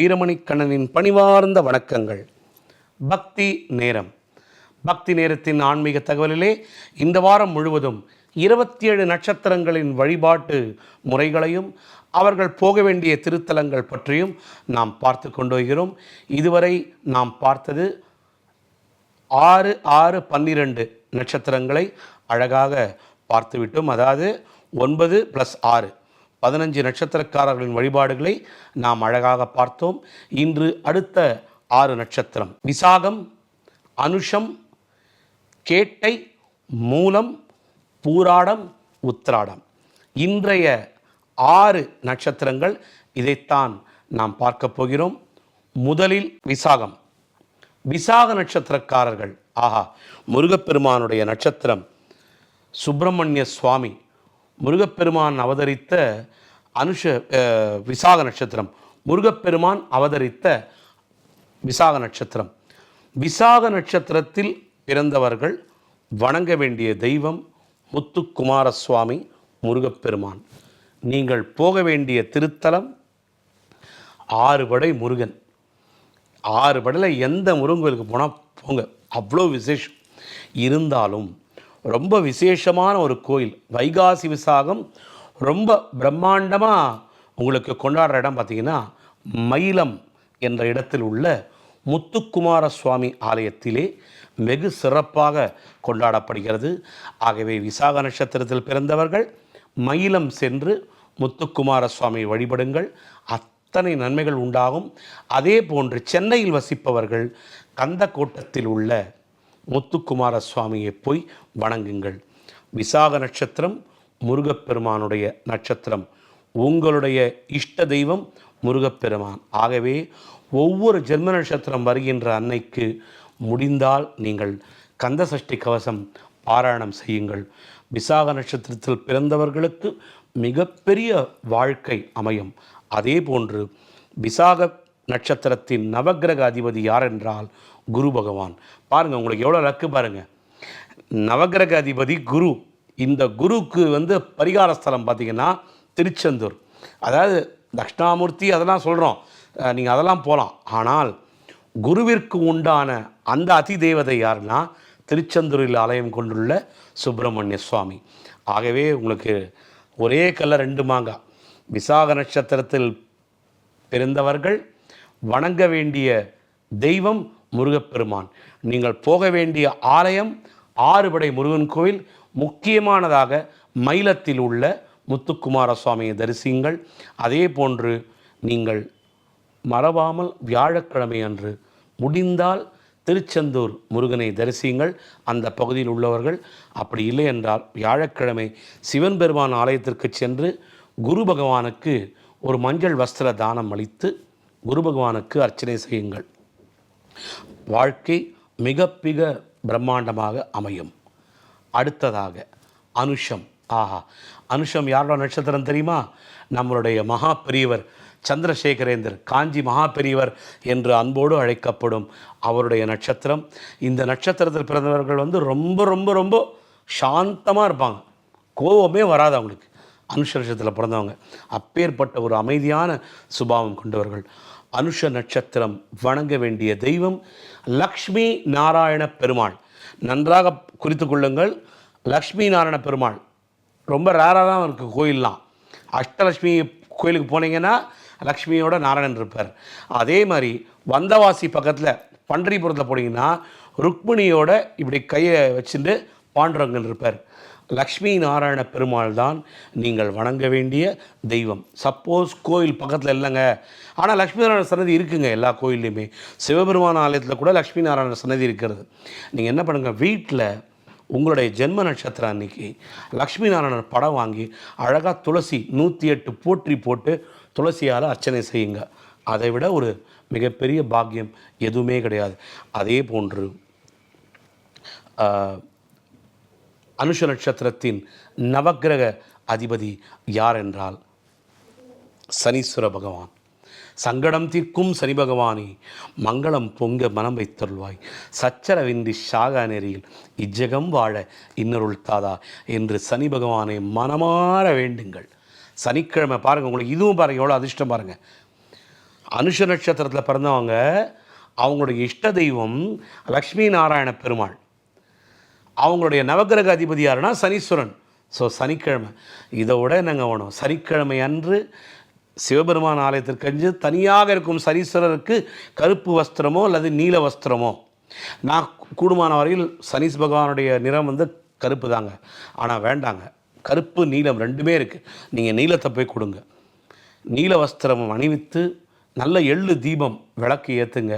வீரமணி கண்ணனின் பணிவார்ந்த வணக்கங்கள். பக்தி நேரம். பக்தி நேரத்தின் ஆன்மீக தகவலிலே இந்த வாரம் முழுவதும் இருபத்தி ஏழு நட்சத்திரங்களின் வழிபாட்டு முறைகளையும் அவர்கள் போக வேண்டிய திருத்தலங்கள் பற்றியும் நாம் பார்த்து கொண்டு வருகிறோம். இதுவரை நாம் பார்த்தது ஆறு ஆறு பன்னிரண்டு நட்சத்திரங்களை அழகாக பார்த்துவிட்டோம். அதாவது ஒன்பது ப்ளஸ் ஆறு. பதினஞ்சு நட்சத்திரக்காரர்களின் வழிபாடுகளை நாம் அழகாக பார்த்தோம். இன்று அடுத்த ஆறு நட்சத்திரம். விசாகம் அனுஷம் கேட்டை மூலம் பூராடம் உத்திராடம். இன்றைய ஆறு நட்சத்திரங்கள் இதைத்தான் நாம் பார்க்க போகிறோம். முதலில் விசாகம். விசாக நட்சத்திரக்காரர்கள். ஆஹா முருகப்பெருமானுடைய நட்சத்திரம். சுப்பிரமணிய சுவாமி முருகப்பெருமான் அவதரித்த அனுஷ விசாக நட்சத்திரம். முருகப்பெருமான் அவதரித்த விசாக நட்சத்திரம். விசாக நட்சத்திரத்தில் பிறந்தவர்கள் வணங்க வேண்டிய தெய்வம் முத்துக்குமாரசுவாமி முருகப்பெருமான். நீங்கள் போக வேண்டிய திருத்தலம் ஆறுபடை முருகன். ஆறு படையில் எந்த முருகன் கோயிலுக்கு போனால் போங்க. அவ்வளோ விசேஷம். இருந்தாலும் ரொம்ப விசேஷமான ஒரு கோயில். வைகாசி விசாகம் ரொம்ப பிரம்மாண்டமாக உங்களுக்கு கொண்டாடுற இடம் பார்த்தீங்கன்னா மயிலம் என்ற இடத்தில் உள்ள முத்துக்குமார சுவாமி ஆலயத்திலே வெகு சிறப்பாக கொண்டாடப்படுகிறது. ஆகவே விசாக நட்சத்திரத்தில் பிறந்தவர்கள் மயிலம் சென்று முத்துக்குமார சுவாமி வழிபடுங்கள். அத்தனை நன்மைகள் உண்டாகும். அதே போன்று சென்னையில் வசிப்பவர்கள் கந்தக்கோட்டத்தில் உள்ள முத்துக்குமார சுவாமியை போய் வணங்குங்கள். விசாக நட்சத்திரம் முருகப்பெருமானுடைய நட்சத்திரம். உங்களுடைய இஷ்ட தெய்வம் முருகப்பெருமான். ஆகவே ஒவ்வொரு ஜென்ம நட்சத்திரம் வருகின்ற அன்னைக்கு முடிந்தால் நீங்கள் கந்த சஷ்டி கவசம் பாராயணம் செய்யுங்கள். விசாக நட்சத்திரத்தில் பிறந்தவர்களுக்கு மிகப்பெரிய வாழ்க்கை அமையும். அதே போன்று விசாக நட்சத்திரத்தின் நவக்கிரக அதிபதி யார் என்றால் குரு பகவான். பாருங்கள் உங்களுக்கு எவ்வளோ லக்கு பாருங்கள் நவக்கிரக அதிபதி குரு. இந்த குருக்கு வந்து பரிகார ஸ்தலம் பார்த்தீங்கன்னா திருச்செந்தூர். அதாவது தக்ஷணாமூர்த்தி அதெல்லாம் சொல்கிறோம் நீங்கள் அதெல்லாம் போகலாம் ஆனால் குருவிற்கு உண்டான அந்த அதி தேவதை யாருன்னா திருச்செந்தூரில் ஆலயம் கொண்டுள்ள சுப்பிரமணிய சுவாமி. ஆகவே உங்களுக்கு ஒரே கல்ல ரெண்டு மாங்காய் விசாக நட்சத்திரத்தில் பிறந்தவர்கள் வணங்க வேண்டிய தெய்வம் முருகப்பெருமான். நீங்கள் போக வேண்டிய ஆலயம் ஆறுபடை முருகன் கோவில் முக்கியமானதாக மயிலத்தில் உள்ள முத்துக்குமார சுவாமியை தரிசியுங்கள். அதே போன்று நீங்கள் மறவாமல் வியாழக்கிழமை அன்று முடிந்தால் திருச்செந்தூர் முருகனை தரிசியுங்கள். அந்த பகுதியில் உள்ளவர்கள் அப்படி இல்லை என்றால் வியாழக்கிழமை சிவன் பெருமான் ஆலயத்திற்கு சென்று குரு பகவானுக்கு ஒரு மஞ்சள் வஸ்திர தானம் அளித்து குரு பகவானுக்கு அர்ச்சனை செய்யுங்கள். வாழ்க்கை மிக மிக பிரம்மாண்டமாக அமையும். அடுத்ததாக அனுஷம். ஆஹா அனுஷம் யாரோட நட்சத்திரம் தெரியுமா? நம்மளுடைய மகா பெரியவர் சந்திரசேகரேந்தர் காஞ்சி மகா பெரியவர் என்று அன்போடு அழைக்கப்படும் அவருடைய நட்சத்திரம். இந்த நட்சத்திரத்தில் பிறந்தவர்கள் வந்து ரொம்ப ரொம்ப ரொம்ப சாந்தமாக இருப்பாங்க. கோபமே வராது அவங்களுக்கு. அனுஷ நட்சத்திரத்தில் பிறந்தவங்க. அப்பேற்பட்ட ஒரு அமைதியான சுபாவம் கொண்டவர்கள். அனுஷ நட்சத்திரம் வணங்க வேண்டிய தெய்வம் லக்ஷ்மி நாராயண பெருமாள். நன்றாக குறித்து கொள்ளுங்கள். லக்ஷ்மி நாராயண பெருமாள். ரொம்ப ரேராக தான் இருக்குது கோயிலெலாம். அஷ்டலக்ஷ்மி கோயிலுக்கு போனீங்கன்னா லக்ஷ்மியோட நாராயணன் இருப்பார். அதே மாதிரி வந்தவாசி பக்கத்தில் பன்றிபுரத்தில் போனீங்கன்னா ருக்மிணியோட இப்படி கையை வச்சுட்டு பாண்டுரங்கன் இருப்பார். லக்ஷ்மி நாராயண பெருமாள் தான் நீங்கள் வணங்க வேண்டிய தெய்வம். சப்போஸ் கோயில் பக்கத்தில் இல்லைங்க. ஆனால் லக்ஷ்மி நாராயண சன்னதி இருக்குங்க எல்லா கோயில்லையுமே. சிவபெருமான ஆலயத்தில் கூட லக்ஷ்மி நாராயண சன்னதி இருக்கிறது. நீங்கள் என்ன பண்ணுங்கள் வீட்டில் உங்களுடைய ஜென்ம நட்சத்திரம் அன்னைக்கு லக்ஷ்மி நாராயணன் படம் வாங்கி அழகாக துளசி நூற்றி எட்டு போற்றி போட்டு துளசியால் அர்ச்சனை செய்யுங்க. அதை விட ஒரு மிகப்பெரிய பாக்கியம் எதுவுமே கிடையாது. அதே போன்று அனுஷ நட்சத்திரத்தின் நவக்கிரக அதிபதி யார் என்றால் சனீஸ்வர பகவான். சங்கடம் தீர்க்கும் சனி பகவானே மங்களம் பொங்க மனம் வைத்தருள்வாய். சச்சரவின்றி சாகா நெறியில் இஜ்ஜகம் வாழ இன்னருள் தாதா என்று சனி பகவானை மனமாற வேண்டுங்கள். சனிக்கிழமை பாருங்கள் உங்களுக்கு இதுவும் பாருங்கள் எவ்வளோ அதிர்ஷ்டம் பாருங்கள் அனுஷ நட்சத்திரத்தில் பிறந்தவங்க அவங்களுடைய இஷ்ட தெய்வம் லக்ஷ்மி நாராயண பெருமாள். அவங்களுடைய நவக்கிரக அதிபதி யாருன்னா சனீஸ்வரன். ஸோ சனிக்கிழமை. இதை விட நாங்கள் வேணும்? சனிக்கிழமை அன்று சிவபெருமான் ஆலயத்திற்கு அஞ்சு தனியாக இருக்கும் சனீஸ்வரருக்கு கருப்பு வஸ்திரமோ அல்லது நீல வஸ்திரமோ. நான் கூடுமான வரையில் சனீஸ் பகவானுடைய நிறம் வந்து கருப்பு தாங்க. ஆனால் வேண்டாங்க. கருப்பு நீலம் ரெண்டுமே இருக்குது நீங்கள் நீலத்தை போய் கொடுங்க. நீல வஸ்திரம் அணிவித்து நல்ல எள்ளு தீபம் விளக்கு ஏற்றுங்க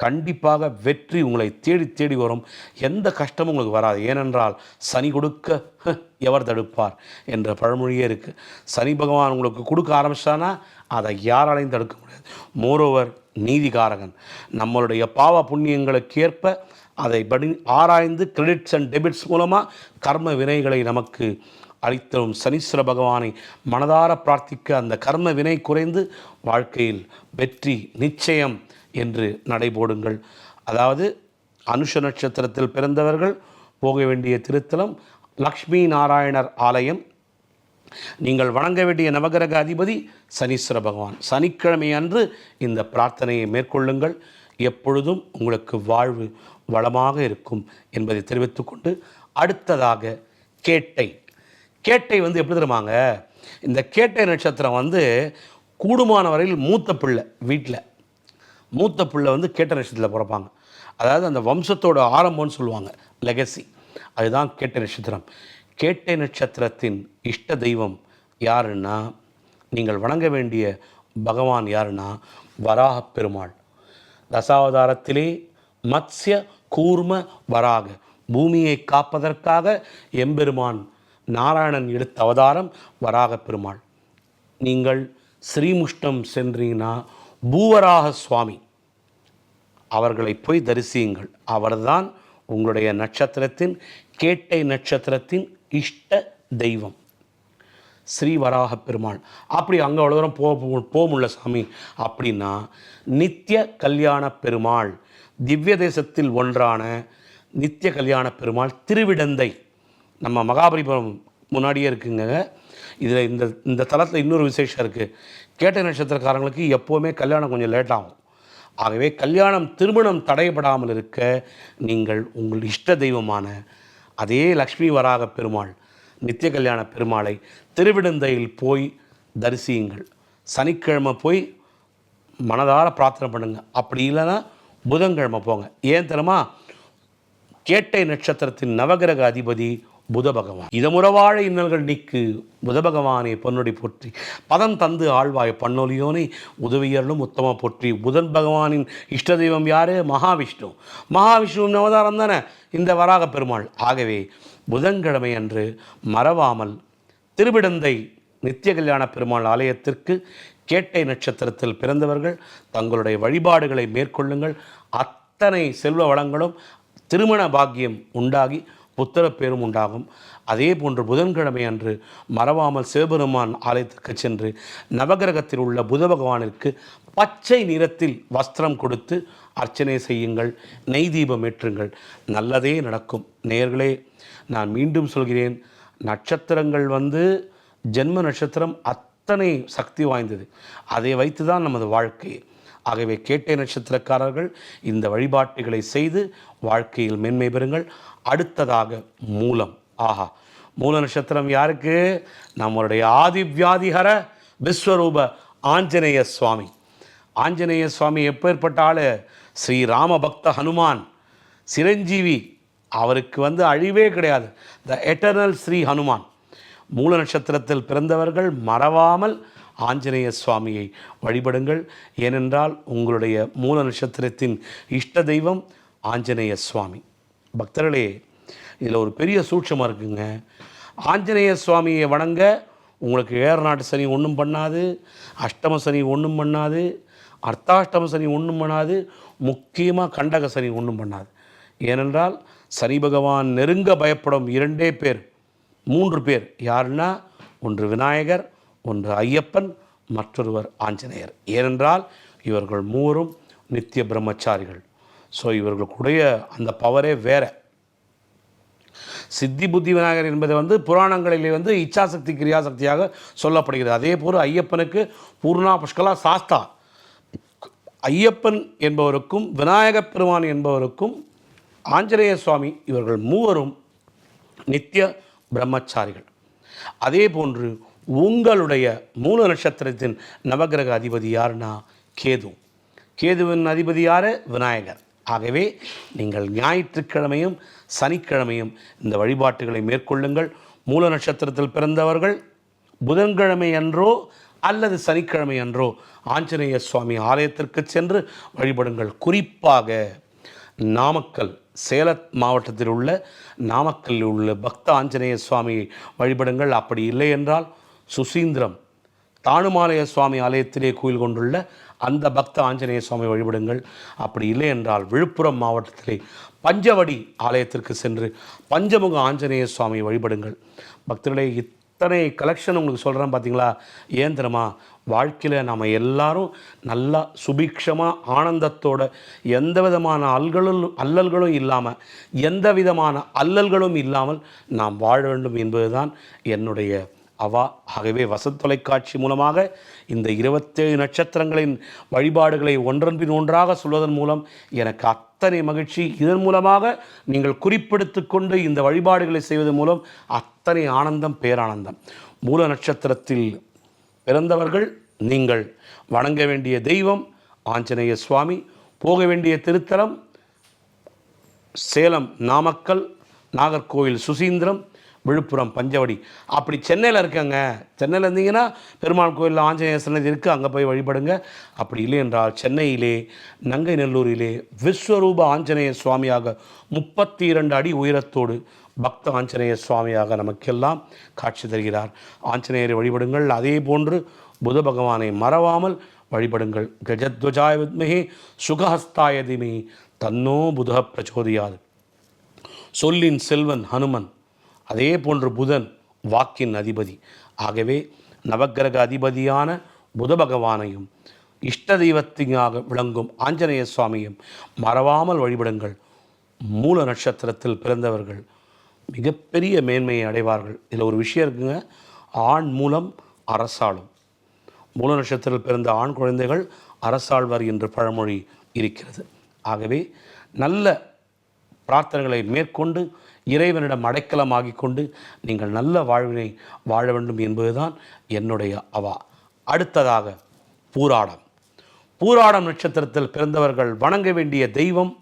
கண்டிப்பாக வெற்றி உங்களை தேடி தேடி வரும். எந்த கஷ்டமும் உங்களுக்கு வராது. ஏனென்றால் சனி கொடுக்க "ஹ, எவர் தடுப்பார் என்ற பழமொழியே இருக்குது சனி பகவான் உங்களுக்கு கொடுக்க ஆரம்பிச்சானா அதை யாராலையும் தடுக்க முடியாது. மோரோவர் நீதிகாரகன் நம்மளுடைய பாவ புண்ணியங்களுக்கு ஏற்ப அதை படி ஆராய்ந்து கிரெடிட்ஸ் அண்ட் டெபிட்ஸ் மூலமாக கர்ம வினைகளை நமக்கு அளித்தரும் சனீஸ்வர பகவானை மனதார பிரார்த்திக்க அந்த கர்ம வினை குறைந்து வாழ்க்கையில் வெற்றி நிச்சயம் என்று நடைபோடுங்கள். அதாவது அனுஷ நட்சத்திரத்தில் பிறந்தவர்கள் போக வேண்டிய திருத்தலம் லக்ஷ்மி நாராயணர் ஆலயம். நீங்கள் வணங்க வேண்டிய நவகிரக அதிபதி சனீஸ்வர பகவான். சனிக்கிழமை அன்று இந்த பிரார்த்தனையை மேற்கொள்ளுங்கள். எப்பொழுதும் உங்களுக்கு வாழ்வு வளமாக இருக்கும் என்பதை தெரிவித்துக்கொண்டு அடுத்ததாக கேட்டை. கேட்டை வந்து எப்படி தருமாங்க இந்த கேட்டை நட்சத்திரம் வந்து கூடுமான வரையில் மூத்த பிள்ளை வீட்டில். மூத்த பிள்ளை வந்து கேட்ட நட்சத்திரத்தில் பிறப்பாங்க. அதாவது அந்த வம்சத்தோட ஆரம்பம்னு சொல்லுவாங்க லெகசி அதுதான் கேட்ட நட்சத்திரம். கேட்டை நட்சத்திரத்தின் இஷ்ட தெய்வம் யாருன்னா நீங்கள் வணங்க வேண்டிய பகவான் யாருன்னா வராகப் பெருமாள். தசாவதாரத்திலே மத்ஸ்ய கூர்ம வராக பூமியை காப்பதற்காக எம்பெருமான் நாராயணன் எடுத்த அவதாரம் வராகப் பெருமாள். நீங்கள் ஸ்ரீமுஷ்டம் சென்றீங்கன்னா பூவராக சுவாமி அவர்களை போய் தரிசியுங்கள். அவர்தான் உங்களுடைய நட்சத்திரத்தின் கேட்டை நட்சத்திரத்தின் இஷ்ட தெய்வம். ஸ்ரீவராக பெருமாள் அப்படி அங்கே அவ்வளோ தூரம் போக போக முடியல சாமி. அப்படின்னா நித்திய கல்யாண பெருமாள் திவ்ய தேசத்தில் ஒன்றான நித்திய கல்யாண பெருமாள் திருவிடந்தை. நம்ம மகாபலிபுரம் முன்னாடியே இருக்குங்க. இதில் இந்த இந்த தளத்தில் இன்னொரு விசேஷம் இருக்குது கேட்ட நட்சத்திரக்காரங்களுக்கு எப்போவுமே கல்யாணம் கொஞ்சம் லேட் ஆகும் ஆகவே கல்யாணம் திருமணம் தடைபடாமல் இருக்க நீங்கள் உங்கள் இஷ்ட தெய்வமான அதே லக்ஷ்மி வராக பெருமாள் நித்திய கல்யாண பெருமாளை திருவிடந்தையில் போய் தரிசியுங்கள். சனிக்கிழமை போய் மனதார பிரார்த்தனை பண்ணுங்கள் அப்படி இல்லைன்னா புதன்கிழமை போங்க. ஏன் தெரியுமா? கேட்டை நட்சத்திரத்தின் நவகிரக அதிபதி புத பகவான் இதமுறவாழ இன்னல்கள் நீக்கு புத பகவானே பொன்னொடி போற்றி. பதம் தந்து ஆழ்வாய் பன்னொலியோனே உதவியர்களும் உத்தம போற்றி. புதன் பகவானின் இஷ்ட தெய்வம் யாரு? மகாவிஷ்ணு. மகாவிஷ்ணுவின் அவதாரம் தானே? இந்த வராக பெருமாள். ஆகவே புதன்கிழமை அன்று மறவாமல் திருவிடந்தை நித்திய கல்யாண பெருமாள் ஆலயத்திற்கு கேட்டை நட்சத்திரத்தில் பிறந்தவர்கள் தங்களுடைய வழிபாடுகளை மேற்கொள்ளுங்கள். அத்தனை செல்வ வளங்களும் திருமண பாக்கியம் உண்டாகி புத்திரப்பேரும் உண்டாகும். அதே போன்று புதன்கிழமை அன்று மறவாமல் சிவபெருமான் ஆலயத்துக்கு சென்று நவகிரகத்தில் உள்ள புத பகவானிற்கு பச்சை நிறத்தில் வஸ்திரம் கொடுத்து அர்ச்சனை செய்யுங்கள். நெய் தீபம் ஏற்றுங்கள். நல்லதே நடக்கும். நேர்களே நான் மீண்டும் சொல்கிறேன் நட்சத்திரங்கள் வந்து ஜென்ம நட்சத்திரம் அத்தனை சக்தி வாய்ந்தது. அதை வைத்து தான் நமது வாழ்க்கை. ஆகவே கேட்டை நட்சத்திரக்காரர்கள் இந்த வழிபாட்டுகளை செய்து வாழ்க்கையில் மேன்மை பெறுங்கள். அடுத்ததாக மூலம். ஆஹா மூல நட்சத்திரம் யாருக்கு? நம்மளுடைய ஆதிவியாதிஹர விஸ்வரூப ஆஞ்சநேய சுவாமி. ஆஞ்சநேய சுவாமி எப்பேற்பட்ட ஆளு? ஸ்ரீ ராம பக்த ஹனுமான். சிரஞ்சீவி அவருக்கு வந்து அழிவே கிடையாது. The eternal Shri Hanuman. மூல நட்சத்திரத்தில் பிறந்தவர்கள் மறவாமல் ஆஞ்சநேய சுவாமியை வழிபடுங்கள். ஏனென்றால் உங்களுடைய மூல நட்சத்திரத்தின் இஷ்ட தெய்வம் ஆஞ்சநேய சுவாமி. பக்தர்களே இதில் ஒரு பெரிய சூட்சமாக இருக்குங்க. ஆஞ்சநேய சுவாமியை வணங்க உங்களுக்கு ஏறநாட்டு சனி ஒன்றும் பண்ணாது அஷ்டம சனி ஒன்றும் பண்ணாது அர்த்தாஷ்டம சனி ஒன்றும் பண்ணாது முக்கியமாக கண்டக சனி ஒன்றும் பண்ணாது. ஏனென்றால் சனி பகவான் நெருங்க பயப்படும் இரண்டே பேர் மூன்று பேர். யாருன்னா ஒன்று விநாயகர் ஒன்று ஐயப்பன் மற்றொருவர் ஆஞ்சநேயர். ஏனென்றால் இவர்கள் மூவரும் நித்திய பிரம்மச்சாரிகள். ஸோ இவர்களுக்குடைய அந்த பவரே வேற. சித்தி புத்தி விநாயகர் என்பது வந்து புராணங்களிலே வந்து இச்சாசக்தி கிரியாசக்தியாக சொல்லப்படுகிறது. அதே போல் ஐயப்பனுக்கு பூர்ணா புஷ்கலா சாஸ்தா. ஐயப்பன் என்பவருக்கும் விநாயகப் பெருமான் என்பவருக்கும் ஆஞ்சநேய சுவாமி இவர்கள் மூவரும் நித்திய பிரம்மச்சாரிகள். அதே போன்று உங்களுடைய மூல நட்சத்திரத்தின் நவகிரக அதிபதி யாருன்னா கேது. கேதுவின் அதிபதி யார்? விநாயகர். ஆகவே நீங்கள் ஞாயிற்றுக்கிழமையும் சனிக்கிழமையும் இந்த வழிபாட்டுகளை மேற்கொள்ளுங்கள். மூல நட்சத்திரத்தில் பிறந்தவர்கள் புதன்கிழமை அன்றோ அல்லது சனிக்கிழமை அன்றோ ஆஞ்சநேய சுவாமி ஆலயத்திற்கு சென்று வழிபடுங்கள். குறிப்பாக நாமக்கல் சேலம் மாவட்டத்தில் உள்ள நாமக்கல்லில் உள்ள பக்த ஆஞ்சநேய சுவாமியை வழிபடுங்கள். அப்படி இல்லை என்றால் சுசீந்திரம். தானுமாலய சுவாமி ஆலயத்திலே கோயில் கொண்டுள்ள அந்த பக்த ஆஞ்சநேய சுவாமி வழிபடுங்கள். அப்படி இல்லை என்றால் விழுப்புரம் மாவட்டத்திலே பஞ்சவடி ஆலயத்திற்கு சென்று பஞ்சமுக ஆஞ்சநேய சுவாமி வழிபடுங்கள். பக்தர்களே இத்தனை கலெக்ஷன் உங்களுக்கு சொல்கிறேன் பார்த்தீங்களா ஏன் தெரியுமா? வாழ்க்கையில் நாம் எல்லாரும் நல்லா சுபிக்ஷமாக ஆனந்தத்தோட எந்த விதமான அல்களும் அல்லல்களும் இல்லாமல் எந்த விதமான அல்லல்களும் இல்லாமல் நாம் வாழ வேண்டும் என்பதுதான் என்னுடைய அவா. ஆகவே வசத் தொலைக்காட்சி மூலமாக இந்த இருபத்தேழு நட்சத்திரங்களின் வழிபாடுகளை ஒன்றன் பின் ஒன்றாக சொல்வதன் மூலம் எனக்கு அத்தனை மகிழ்ச்சி. இதன் மூலமாக நீங்கள் குறிப்பெடுத்து கொண்டு இந்த வழிபாடுகளை செய்வதன் மூலம் அத்தனை ஆனந்தம் பேரானந்தம். மூல நட்சத்திரத்தில் பிறந்தவர்கள் நீங்கள். வணங்க வேண்டிய தெய்வம் ஆஞ்சநேய சுவாமி. போக வேண்டிய திருத்தலம் சேலம் நாமக்கல் நாகர்கோவில் சுசீந்திரம் விழுப்புரம் பஞ்சவடி. அப்படி சென்னையில் இருக்கங்க. சென்னையில் இருந்தீங்கன்னா பெருமாள் கோயிலில் ஆஞ்சநேய சன்னதி இருக்குது அங்கே போய் வழிபடுங்க. அப்படி இல்லை என்றால் சென்னையிலே நங்கை நெல்லூரிலே விஸ்வரூப ஆஞ்சநேய சுவாமியாக முப்பத்தி இரண்டு அடி உயரத்தோடு பக்த ஆஞ்சநேய சுவாமியாக நமக்கெல்லாம் காட்சி தருகிறார். ஆஞ்சநேயரை வழிபடுங்கள். அதே போன்று புத பகவானை மறவாமல் வழிபடுங்கள். கஜத்வஜாய வித்மகே சுகஹஸ்தாயதிமே தன்னோ புத பிரச்சோதியாது. சொல்லின் செல்வன் ஹனுமன். அதே போன்று புதன் வாக்கின் அதிபதி. ஆகவே நவக்கிரக அதிபதியான புத பகவானையும் இஷ்ட தெய்வத்தியாக விளங்கும் ஆஞ்சநேய சுவாமியும் மறவாமல் வழிபடுங்கள். மூல நட்சத்திரத்தில் பிறந்தவர்கள் மிகப்பெரிய மேன்மையை அடைவார்கள். இதில் ஒரு விஷயம் இருக்குங்க ஆண் மூலம் அரசாளும். மூல நட்சத்திரத்தில் பிறந்த ஆண் குழந்தைகள் அரசாழ்வர் என்று பழமொழி இருக்கிறது. ஆகவே நல்ல பிரார்த்தனைகளை மேற்கொண்டு இறைவனிடம் அடைக்கலமாகி கொண்டு நீங்கள் நல்ல வாழ்வினை வாழ வேண்டும் என்பதுதான் என்னுடைய அவா. அடுத்ததாக பூராடம். பூராடம் நட்சத்திரத்தில் பிறந்தவர்கள் வணங்க வேண்டிய தெய்வம்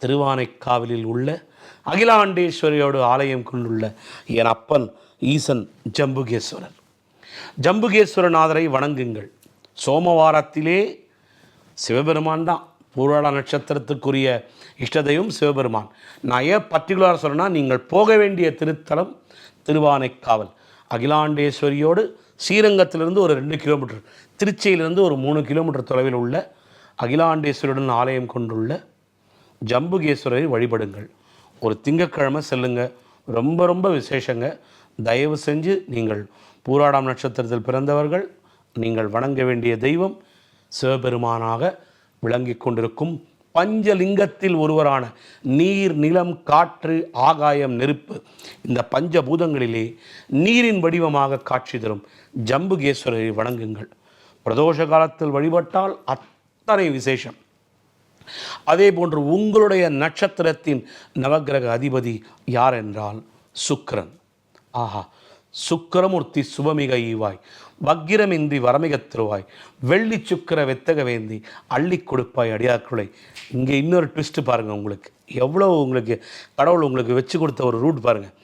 திருவானைக்காவலில் உள்ள அகிலாண்டேஸ்வரியோடு ஆலயம் கொண்டுள்ள என் அப்பன் ஈசன் ஜம்புகேஸ்வரர். ஜம்புகேஸ்வரநாதரை வணங்குங்கள். சோமவாரத்திலே சிவபெருமான் தான். பூராட நட்சத்திரத்துக்குரிய இஷ்டதையும் சிவபெருமான். நான் ஏன் பர்டிகுலராக சொல்றேன்னா நீங்கள் போக வேண்டிய திருத்தலம் திருவானைக்காவல். அகிலாண்டேஸ்வரியோடு ஸ்ரீரங்கத்திலிருந்து ஒரு ரெண்டு கிலோமீட்டர் திருச்சியிலிருந்து ஒரு மூணு கிலோமீட்டர் தொலைவில் உள்ள அகிலாண்டேஸ்வரியுடன் ஆலயம் கொண்டுள்ள ஜம்புகேஸ்வரரை வழிபடுங்கள். ஒரு திங்கக்கிழமை செல்லுங்க. ரொம்ப ரொம்ப விசேஷங்க. தயவு செஞ்சு நீங்கள் பூராடாம் நட்சத்திரத்தில் பிறந்தவர்கள் நீங்கள் வணங்க வேண்டிய தெய்வம் சிவபெருமானாக விளங்கிக் கொண்டிருக்கும் பஞ்சலிங்கத்தில் ஒருவரான நீர் நிலம் காற்று ஆகாயம் நெருப்பு இந்த பஞ்சபூதங்களிலே நீரின் வடிவமாக காட்சி தரும் ஜம்புகேஸ்வரரை வணங்குங்கள். பிரதோஷ காலத்தில் வழிபட்டால் அத்தனை விசேஷம். அதே போன்று உங்களுடைய நட்சத்திரத்தின் நவக்கிரக அதிபதி யார் என்றால் சுக்கரன். ஆஹா சுக்கரமூர்த்தி சுபமிக ஈவாய். வக்கிரமின்றி வரமிகத் திருவாய். வெள்ளி சுக்கிர வெத்தக வேந்தி அள்ளி கொடுப்பாய் அடியாக்குளை. இங்கே இன்னொரு ட்விஸ்ட்டு பாருங்கள் உங்களுக்கு. எவ்வளோ உங்களுக்கு கடவுள் உங்களுக்கு வச்சு கொடுத்த ஒரு ரூட் பாருங்கள்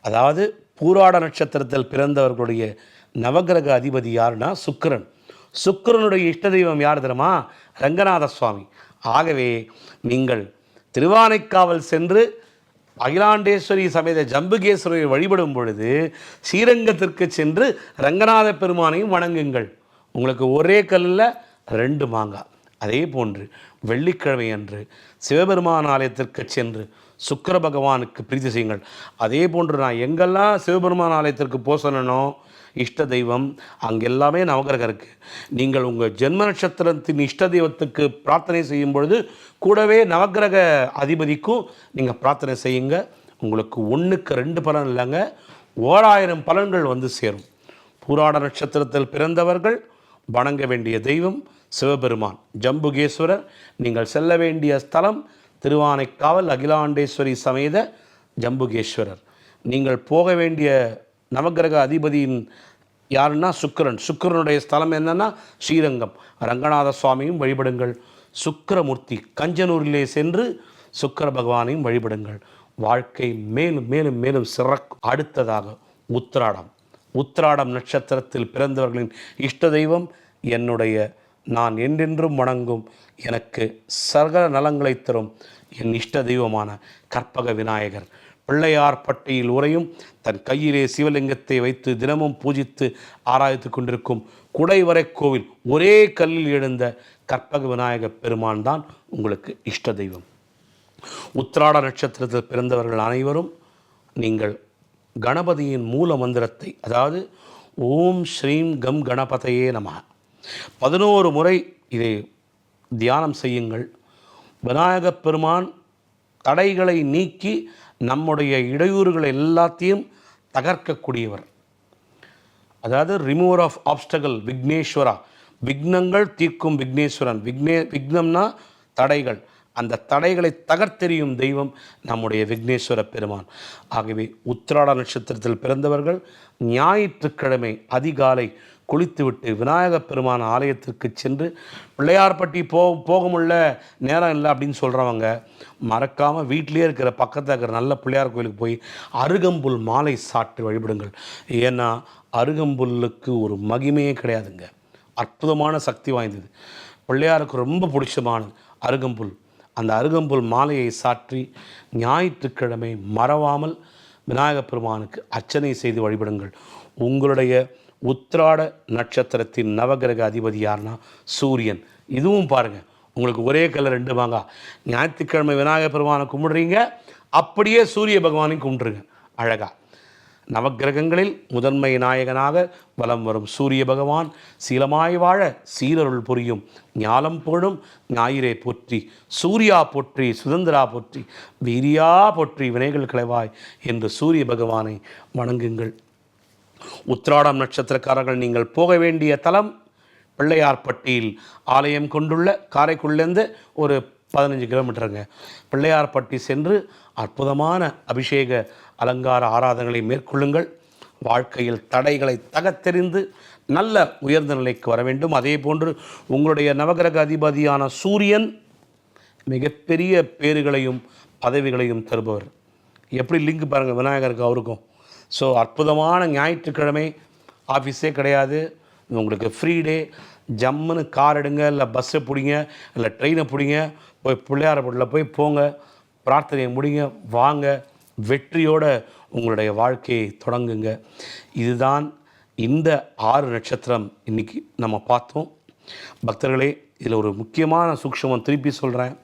அதாவது பூராட நட்சத்திரத்தில் பிறந்தவர்களுடைய நவகிரக அதிபதி யாருன்னா சுக்கிரன். சுக்கிரனுடைய இஷ்ட தெய்வம் யார் தெரியுமா? ரங்கநாத சுவாமி ஆகவே நீங்கள் திருவானைக்காவல் சென்று அகிலாண்டேஸ்வரி சமேத ஜம்புகேஸ்வரரை வழிபடும் பொழுது ஸ்ரீரங்கத்திற்கு சென்று ரங்கநாத பெருமானையும் வணங்குங்கள். உங்களுக்கு ஒரே கல்லில் ரெண்டு மாங்காய். அதே போன்று வெள்ளிக்கிழமை அன்று சிவபெருமான் ஆலயத்திற்கு சென்று சுக்கர பகவானுக்கு பிரீதி செய்யுங்கள். அதே போன்று நான் எங்கெல்லாம் சிவபெருமான் ஆலயத்திற்கு போக இஷ்ட தெய்வம் அங்கெல்லாமே நவகிரகம் இருக்குது நீங்கள் உங்கள் ஜென்ம நட்சத்திரத்தின் இஷ்ட தெய்வத்துக்கு பிரார்த்தனை செய்யும் பொழுது கூடவே நவகிரக அதிபதிக்கும் நீங்கள் பிரார்த்தனை செய்யுங்க. உங்களுக்கு ஒன்றுக்கு ரெண்டு பலன் இல்லைங்க ஓராயிரம் பலன்கள் வந்து சேரும். பூராட நட்சத்திரத்தில் பிறந்தவர்கள் வணங்க வேண்டிய தெய்வம் சிவபெருமான். ஜம்புகேஸ்வரர் நீங்கள் செல்ல வேண்டிய ஸ்தலம் திருவானைக்காவல் அகிலாண்டேஸ்வரி சமேத ஜம்புகேஸ்வரர். நீங்கள் போக வேண்டிய நவக்கிரக அதிபதியின் யாருன்னா சுக்கிரன். சுக்கிரனுடைய ஸ்தலம் என்னன்னா ஸ்ரீரங்கம். ரங்கநாத சுவாமியும் வழிபடுங்கள். சுக்கரமூர்த்தி கஞ்சனூரிலே சென்று சுக்கர பகவானையும் வழிபடுங்கள். வாழ்க்கை மேலும் மேலும் மேலும் சிறக்கும் அடுத்ததாக உத்திராடம். உத்திராடம் நட்சத்திரத்தில் பிறந்தவர்களின் இஷ்ட தெய்வம் என்னுடைய. நான் என்றென்றும் வணங்கும். எனக்கு சகல நலங்களை தரும் என் இஷ்ட தெய்வமான கற்பக விநாயகர். பிள்ளையார் பட்டியில் உரையும் தன் கையிலே சிவலிங்கத்தை வைத்து தினமும் பூஜித்து ஆராய்த்து கொண்டிருக்கும் குடைவரை கோவில் ஒரே கல்லில் எழுந்த கற்பக விநாயக பெருமான் தான் உங்களுக்கு இஷ்ட தெய்வம். உத்திராட நட்சத்திரத்தில் பிறந்தவர்கள் அனைவரும் நீங்கள் கணபதியின் மூல மந்திரத்தை அதாவது ஓம் ஸ்ரீம் கம் கணபதையே நம பதினோரு முறை இதை தியானம் செய்யுங்கள். விநாயகப் பெருமான் தடைகளை நீக்கி நம்முடைய இடையூறுகள் எல்லாத்தையும் தகர்க்கக்கூடியவர். அதாவது ரிமூவர் ஆஃப் ஆப்ஸ்டகல் விக்னேஸ்வரா. விக்னங்கள் தீர்க்கும் விக்னேஸ்வரன். விக்னே விக்னம்னா தடைகள். அந்த தடைகளை தகர்த்தெறியும் தெய்வம் நம்முடைய விக்னேஸ்வர பெருமான். ஆகவே உத்திராட நட்சத்திரத்தில் பிறந்தவர்கள் ஞாயிற்றுக்கிழமை அதிகாலை குளித்துவிட்டு விநாயகப் பெருமான் ஆலயத்திற்கு சென்று பிள்ளையார்பட்டி போ போக முடியல நேரம் இல்லை அப்படின்னு சொல்கிறவங்க மறக்காமல் வீட்டிலேயே இருக்கிற பக்கத்தில் இருக்கிற நல்ல பிள்ளையார் கோயிலுக்கு போய் அருகம்புல் மாலை சாற்றி வழிபடுங்கள். ஏன்னா அருகம்புல்லுக்கு ஒரு மகிமையே கிடையாதுங்க. அற்புதமான சக்தி வாய்ந்தது. பிள்ளையாருக்கு ரொம்ப பிடிச்சமானது அருகம்புல். அந்த அருகம்புல் மாலையை சாற்றி ஞாயிற்றுக்கிழமை மறவாமல் விநாயகப் பெருமானுக்கு அர்ச்சனை செய்து வழிபடுங்கள். உங்களுடைய உத்திராட நட்சத்திரத்தின் நவகிரக அதிபதி யாருன்னா சூரியன். இதுவும் பாருங்கள் உங்களுக்கு ஒரே கலர் ரெண்டு வாங்க ஞாயிற்றுக்கிழமை விநாயகர் பெருமானை கும்பிடுறீங்க அப்படியே சூரிய பகவானையும் கும்பிட்ருங்க அழகா. நவக்கிரகங்களில் முதன்மை நாயகனாக வலம் வரும் சூரிய பகவான் சீலமாய் வாழ சீரருள் புரியும். ஞாலம் புகழும் ஞாயிறே போற்றி சூர்யா போற்றி சுதந்திரா போற்றி வீரியா போற்றி வினைகள் கிளவாய் என்று சூரிய பகவானை வணங்குங்கள். உத்திராடம் நட்சத்திரக்காரர்கள் நீங்கள் போக வேண்டிய தலம் பிள்ளையார்பட்டியில் ஆலயம் கொண்டுள்ள காரைக்குடிலேருந்து ஒரு பதினஞ்சு கிலோமீட்டருங்க. பிள்ளையார்பட்டி சென்று அற்புதமான அபிஷேக அலங்கார ஆராதனைகளை மேற்கொள்ளுங்கள். வாழ்க்கையில் தடைகளை தகத்தெறிந்து நல்ல உயர்ந்த நிலைக்கு வர வேண்டும். அதே போன்று உங்களுடைய நவகிரக அதிபதியான சூரியன் மிகப்பெரிய பேறுகளையும் பதவிகளையும் தருபவர். எப்படி லிங்க் பாருங்கள் விநாயகருக்கு அவருக்கும். ஸோ அற்புதமான ஞாயிற்றுக்கிழமை ஆஃபீஸே கிடையாது. உங்களுக்கு ஃப்ரீ டே ஜம்முன்னு கார் எடுங்க இல்லை பஸ்ஸை பிடிங்க இல்லை ட்ரெயினை பிடிங்க போய் பிள்ளையாரப்பட்டில் போய் போங்க பிரார்த்தனையை முடிங்க வாங்க. வெற்றியோட உங்களுடைய வாழ்க்கையை தொடங்குங்க. இதுதான் இந்த ஆறு நட்சத்திரம் இன்னைக்கு நம்ம பார்த்தோம். பக்தர்களே இதில் ஒரு முக்கியமான சூக்ஷமம் திருப்பி சொல்கிறேன்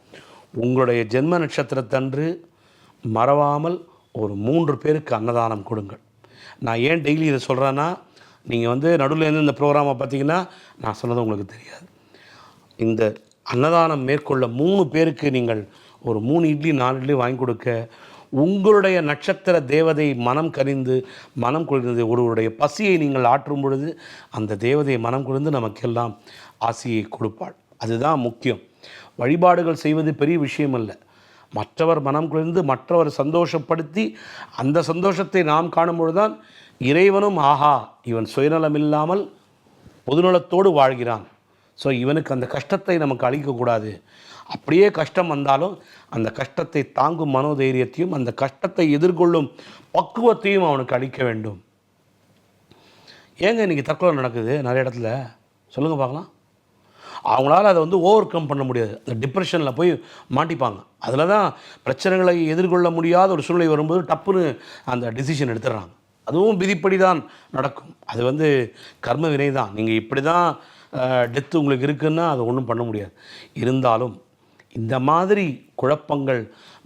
உங்களுடைய ஜென்ம நட்சத்திரத்தன்று மறவாமல் ஒரு மூன்று பேருக்கு அன்னதானம் கொடுங்கள். நான் ஏன் டெய்லி இதை சொல்கிறேன்னா நீங்கள் வந்து நடுவில் இருந்து இந்த ப்ரோக்ராமை பார்த்தீங்கன்னா நான் சொன்னது உங்களுக்கு தெரியாது. இந்த அன்னதானம் மேற்கொள்ள மூணு பேருக்கு நீங்கள் ஒரு மூணு இட்லி நாலு இட்லி வாங்கி கொடுக்க உங்களுடைய நட்சத்திர தேவதை மனம் கனிந்து மனம் குளிர்ந்து ஒருவருடைய பசியை நீங்கள் ஆற்றும் பொழுது அந்த தேவதை மனம் குளிர்ந்து நமக்கெல்லாம் ஆசையை கொடுப்பாள். அதுதான் முக்கியம். வழிபாடுகள் செய்வது பெரிய விஷயம் இல்லை மற்றவர் மனம் குளிர்ந்து மற்றவர் சந்தோஷப்படுத்தி அந்த சந்தோஷத்தை நாம் காணும்பொழுது தான் இறைவனும் ஆஹா இவன் சுயநலம் இல்லாமல் பொதுநலத்தோடு வாழ்கிறான். ஸோ இவனுக்கு அந்த கஷ்டத்தை நமக்கு அளிக்கக்கூடாது. அப்படியே கஷ்டம் வந்தாலும் அந்த கஷ்டத்தை தாங்கும் மனோதைரியத்தையும் அந்த கஷ்டத்தை எதிர்கொள்ளும் பக்குவத்தையும் அவனுக்கு அளிக்க வேண்டும். ஏங்க இன்றைக்கி தற்கொலை நடக்குது நிறைய இடத்துல? சொல்லுங்கள் பார்க்கலாம். அவங்களால அதை வந்து ஓவர் கம் பண்ண முடியாது. அந்த டிப்ரெஷனில் போய் மாட்டிப்பாங்க. அதில் தான் பிரச்சனைகளை எதிர்கொள்ள முடியாத ஒரு சூழ்நிலை வரும்போது டப்புன்னு அந்த டிசிஷன் எடுத்துடுறாங்க. அதுவும் விதிப்படி தான் நடக்கும். அது வந்து கர்ம வினை தான் நீங்கள் இப்படி தான் டெத்து உங்களுக்கு இருக்குன்னா அதை ஒன்றும் பண்ண முடியாது. இருந்தாலும் இந்த மாதிரி குழப்பங்கள்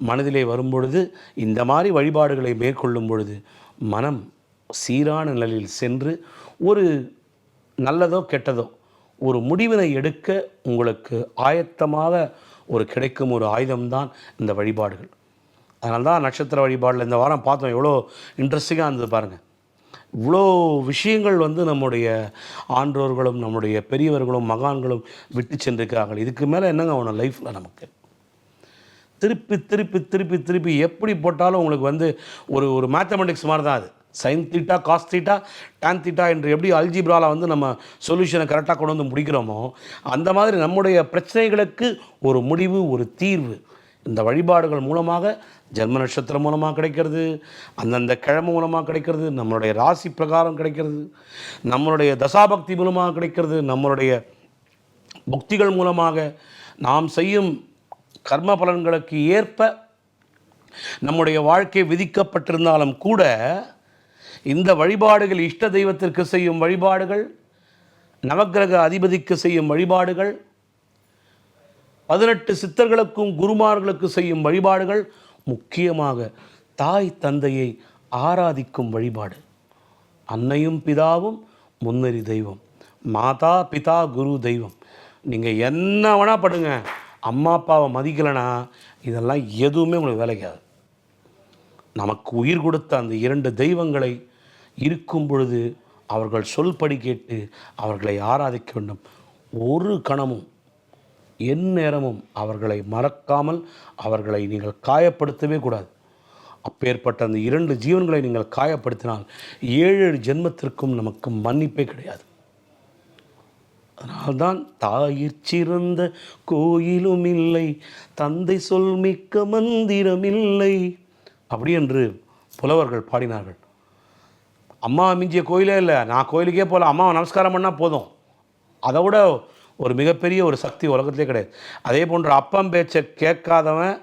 மனதிலே வரும்பொழுது இந்த மாதிரி வழிபாடுகளை மேற்கொள்ளும் பொழுது மனம் சீரான நிலையில் சென்று ஒரு நல்லதோ கெட்டதோ ஒரு முடிவினை எடுக்க உங்களுக்கு ஆயத்தமாக ஒரு கிடைக்கும் ஒரு ஆயுதம்தான் இந்த வழிபாடுகள். அதனால தான் நட்சத்திர வழிபாடில் இந்த வாரம் பார்த்தோம் எவ்வளோ இன்ட்ரெஸ்டிங்காக இருந்தது பாருங்கள் இவ்வளோ விஷயங்கள் வந்து நம்முடைய ஆன்றோர்களும் நம்முடைய பெரியவர்களும் மகான்களும் விட்டு சென்றிருக்கிறார்கள். இதுக்கு மேலே என்னங்க அவன லைஃப்பில் நமக்கு? திருப்பி திருப்பி திருப்பி திருப்பி எப்படி போட்டாலும் உங்களுக்கு வந்து ஒரு ஒரு மேத்தமெட்டிக்ஸ் மாதிரி தான் அது. Sine theta cos theta tan theta என்று எப்படி அல்ஜிப்ராவில் வந்து நம்ம சொல்யூஷனை கரெக்டாக கொண்டு வந்து முடிக்கிறோமோ அந்த மாதிரி நம்முடைய பிரச்சனைகளுக்கு ஒரு முடிவு ஒரு தீர்வு. இந்த வழிபாடுகள் மூலமாக ஜென்ம நட்சத்திரம் மூலமாக கிடைக்கிறது அந்தந்த கிழமை மூலமாக கிடைக்கிறது நம்மளுடைய ராசி பிரகாரம் கிடைக்கிறது நம்மளுடைய தசாபக்தி மூலமாக கிடைக்கிறது நம்மளுடைய புக்திகள் மூலமாக நாம் செய்யும் கர்ம பலன்களுக்கு ஏற்ப நம்முடைய வாழ்க்கை விதிக்கப்பட்டிருந்தாலும் கூட இந்த வழிபாடுகள் இஷ்ட தெய்வத்திற்கு செய்யும் வழிபாடுகள் நவக்கிரக அதிபதிக்கு செய்யும் வழிபாடுகள் பதினெட்டு சித்தர்களுக்கும் குருமார்களுக்கு செய்யும் வழிபாடுகள் முக்கியமாக தாய் தந்தையை ஆராதிக்கும் வழிபாடு. அன்னையும் பிதாவும் முன்னறி தெய்வம். மாதா பிதா குரு தெய்வம். நீங்கள் என்ன வேணால் படுங்க அம்மா அப்பாவை மதிக்கலைன்னா இதெல்லாம் எதுவுமே உங்களுக்கு வேலைக்காது. நமக்கு உயிர் கொடுத்த அந்த இரண்டு தெய்வங்களை இருக்கும் பொழுது அவர்கள் சொல்படி கேட்டு அவர்களை ஆராதிக்க வேண்டும். ஒரு கணமும் எந்நேரமும் அவர்களை மறக்காமல் அவர்களை நீங்கள் காயப்படுத்தவே கூடாது. அப்பேற்பட்ட அந்த இரண்டு ஜீவன்களை நீங்கள் காயப்படுத்தினால் ஏழு ஏழு ஜென்மத்திற்கும் நமக்கு மன்னிப்பே கிடையாது. அதனால்தான் தாயிற் சிறந்த கோயிலும் இல்லை தந்தை சொல் மிக்க மந்திரம் இல்லை அப்படி என்று புலவர்கள் பாடினார்கள். அம்மா மிஞ்சிய கோயிலே இல்லை. நான் கோயிலுக்கே போகல. அம்மாவை நமஸ்காரம் பண்ணால் போதும். அதை விட ஒரு மிகப்பெரிய ஒரு சக்தி உலகத்திலே கிடையாது. அதே போன்ற அப்பம் பேச்சை கேட்காதவன்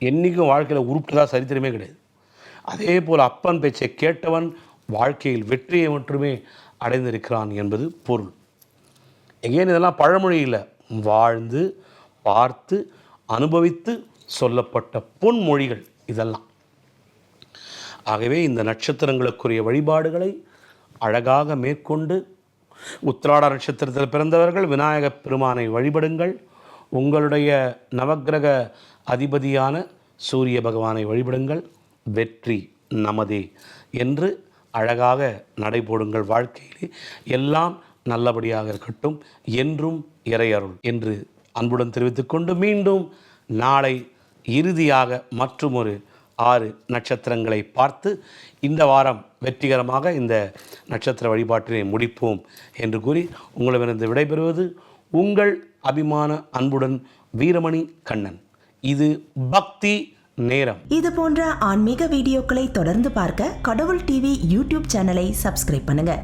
என்றைக்கும் வாழ்க்கையில் உருப்பிட்டதா சரித்திரமே கிடையாது. அதே போல் அப்பன் பேச்சை கேட்டவன் வாழ்க்கையில் வெற்றியை மட்டுமே அடைந்திருக்கிறான் என்பது பொருள். எங்கேயும் இதெல்லாம் பழமொழியில் வாழ்ந்து பார்த்து அனுபவித்து சொல்லப்பட்ட பொன்மொழிகள் இதெல்லாம். ஆகவே இந்த நட்சத்திரங்களுக்குரிய வழிபாடுகளை அழகாக மேற்கொண்டு உத்திராட நட்சத்திரத்தில் பிறந்தவர்கள் விநாயகப் பெருமானை வழிபடுங்கள். உங்களுடைய நவக்கிரக அதிபதியான சூரிய பகவானை வழிபடுங்கள். வெற்றி நமதே என்று அழகாக நடைபோடுங்கள் வாழ்க்கையிலே. எல்லாம் நல்லபடியாக இருக்கட்டும். என்றும் இறையருள் என்று அன்புடன் தெரிவித்துக்கொண்டு மீண்டும் நாளை இறுதியாக மற்றுமொரு ஆறு நட்சத்திரங்களை பார்த்து இந்த வாரம் வெற்றிகரமாக இந்த நட்சத்திர வழிபாட்டினை முடிப்போம் என்று கூறி உங்களிடமிருந்து விடைபெறுவது உங்கள் அபிமான அன்புடன் வீரமணி கண்ணன். இது பக்தி நேரம். இது போன்ற ஆன்மீக வீடியோக்களை தொடர்ந்து பார்க்க கடவுள் டிவி யூடியூப் சேனலை சப்ஸ்கிரைப் பண்ணுங்க.